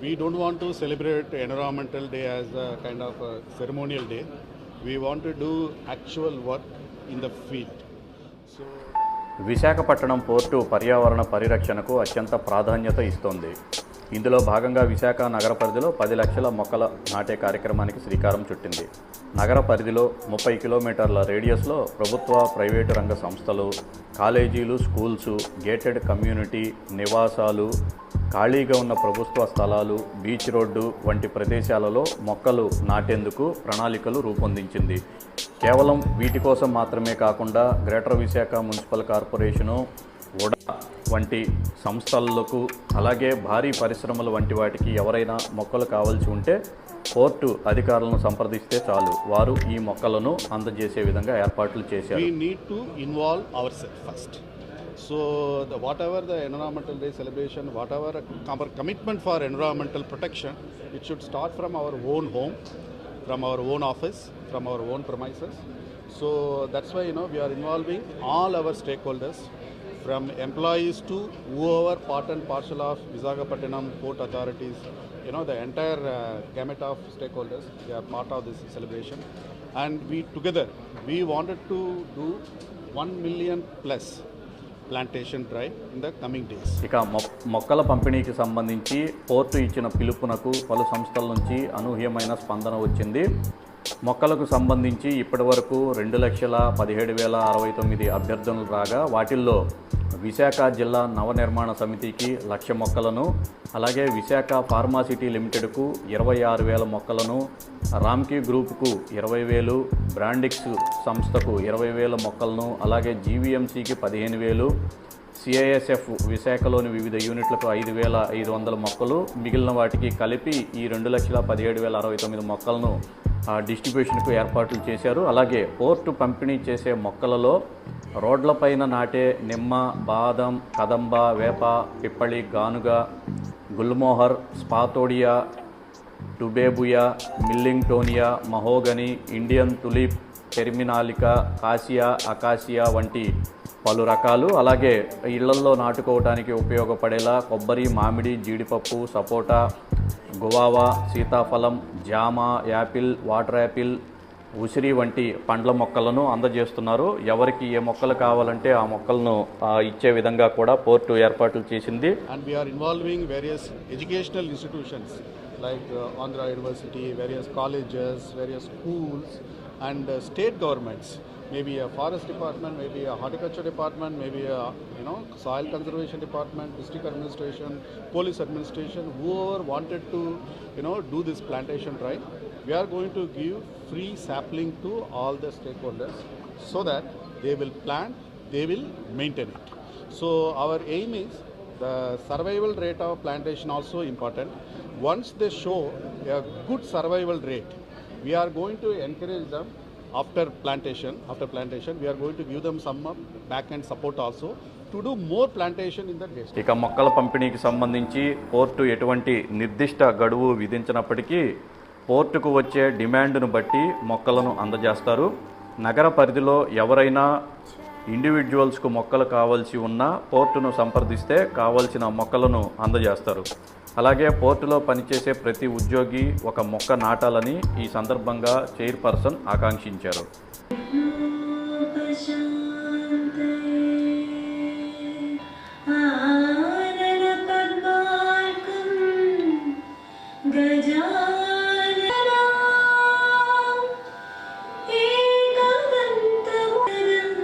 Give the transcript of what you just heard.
we don't want to celebrate Environmental Day as a kind of a ceremonial day. We want to do actual work in the field. So. Visakhapatnam port పర్యావరణ పరిరక్షణకు అత్యంత ప్రాధాన్యత ఇస్తోంది ఇందులో భాగంగా విశాఖ నగర పరిధిలో పది లక్షల మొక్కల నాటే కార్యక్రమానికి శ్రీకారం చుట్టింది నగర పరిధిలో ముప్పై కిలోమీటర్ల రేడియస్లో ప్రభుత్వ ప్రైవేటు రంగ సంస్థలు కాలేజీలు స్కూల్స్ గేటెడ్ కమ్యూనిటీ నివాసాలు ఖాళీగా ఉన్న ప్రభుత్వ స్థలాలు బీచ్ రోడ్డు వంటి ప్రదేశాలలో మొక్కలు నాటేందుకు ప్రణాళికలు రూపొందించింది. కేవలం వీటి కోసం మాత్రమే కాకుండా greater Visakha municipal corporation UDA వంటి సంస్థలకు అలాగే భారీ పరిశ్రమలు వంటి వాటికి ఎవరైనా మొక్కలు కావాల్సి ఉంటే పోర్టు అధికారులను సంప్రదిస్తే చాలు. వారు ఈ మొక్కలను అందజేసే విధంగా ఏర్పాట్లు చేశారు. So, the, whatever the Environmental Day celebration, whatever our commitment for environmental protection, it should start from our own home, from our own office, from our own premises. So, that's why you know we are involving all our stakeholders, from employees to whoever part and parcel of Visakhapatnam port authorities. You know the entire uh, gamut of stakeholders. They are part of this celebration, and we together we wanted to do one million plus plantation drive in the coming days ఇక మొ- మొక్కల పంపిణీకి సంబంధించి port ఇచ్చిన పిలుపునకు పలు సంస్థల నుంచి అనూహ్యమైన స్పందన వచ్చింది. మొక్కలకు సంబంధించి ఇప్పటివరకు రెండు లక్షల పదిహేడు వేల అరవై తొమ్మిది అభ్యర్థనలు రాగా వాటిల్లో విశాఖ జిల్లా నవనిర్మాణ సమితికి లక్ష మొక్కలను అలాగే విశాఖ ఫార్మాసిటీ లిమిటెడ్కు ఇరవై ఆరు వేల మొక్కలను రామ్కీ గ్రూప్కు ఇరవై వేలు బ్రాండిక్స్ సంస్థకు ఇరవై వేల మొక్కలను అలాగే జీవీఎంసీకి పదిహేను వేలు సిఐఎస్ఎఫ్ విశాఖలోని వివిధ యూనిట్లకు ఐదు వేల ఐదు వందల మొక్కలు మిగిలిన వాటికి కలిపి ఈ రెండు లక్షల పదిహేడు వేల అరవై తొమ్మిది మొక్కలను ఆ, డిస్ట్రిబ్యూషన్కు ఏర్పాట్లు చేశారు. అలాగే పోర్టు పంపిణీ చేసే మొక్కలలో రోడ్లపైన నాటే నిమ్మ బాదం కదంబ వేప పిప్పళి గానుగ gulmohar spathodea tabebuia millingtonia mahogany Indian tulip terminalia cassia acacia వంటి పలు రకాలు. అలాగే ఇళ్ళల్లో నాటుకోవడానికి ఉపయోగపడేలా కొబ్బరి మామిడి జీడిపప్పు సపోటా గువావా సీతాఫలం జామ యాపిల్ వాటర్ యాపిల్ ఉసిరి వంటి పండ్ల మొక్కలను అందజేస్తున్నారు. ఎవరికి ఏ మొక్కలు కావాలంటే ఆ మొక్కలను ఇచ్చే విధంగా కూడా పోర్టు ఏర్పాట్లు చేసింది. And we're involving various educational institutions like Andhra university various colleges various schools and state governments maybe forest department maybe horticulture department maybe you know soil conservation department district administration police administration whoever wanted to you know do this plantation try we are going to give free sapling to all the stakeholders so that they will plant, they will maintain it. So our aim is the survival rate of plantation also important. Once they show a good survival rate, we are going to encourage them after plantation. After plantation, we are going to give them some back end support also to do more plantation in the district. ఇక మొక్కల పంపిణీకి సంబంధించి court ఎటువంటి నిర్దిష్ట గడువు విధించినప్పటికీ పోర్టుకు వచ్చే డిమాండ్ను బట్టి మొక్కలను అందజేస్తారు. నగర పరిధిలో ఎవరైనా ఇండివిజువల్స్కు మొక్కలు కావాల్సి ఉన్న పోర్టును సంప్రదిస్తే కావలసిన మొక్కలను అందజేస్తారు. అలాగే పోర్టులో పనిచేసే ప్రతి ఉద్యోగి ఒక మొక్క నాటాలని ఈ సందర్భంగా చైర్పర్సన్ ఆకాంక్షించారు. गजा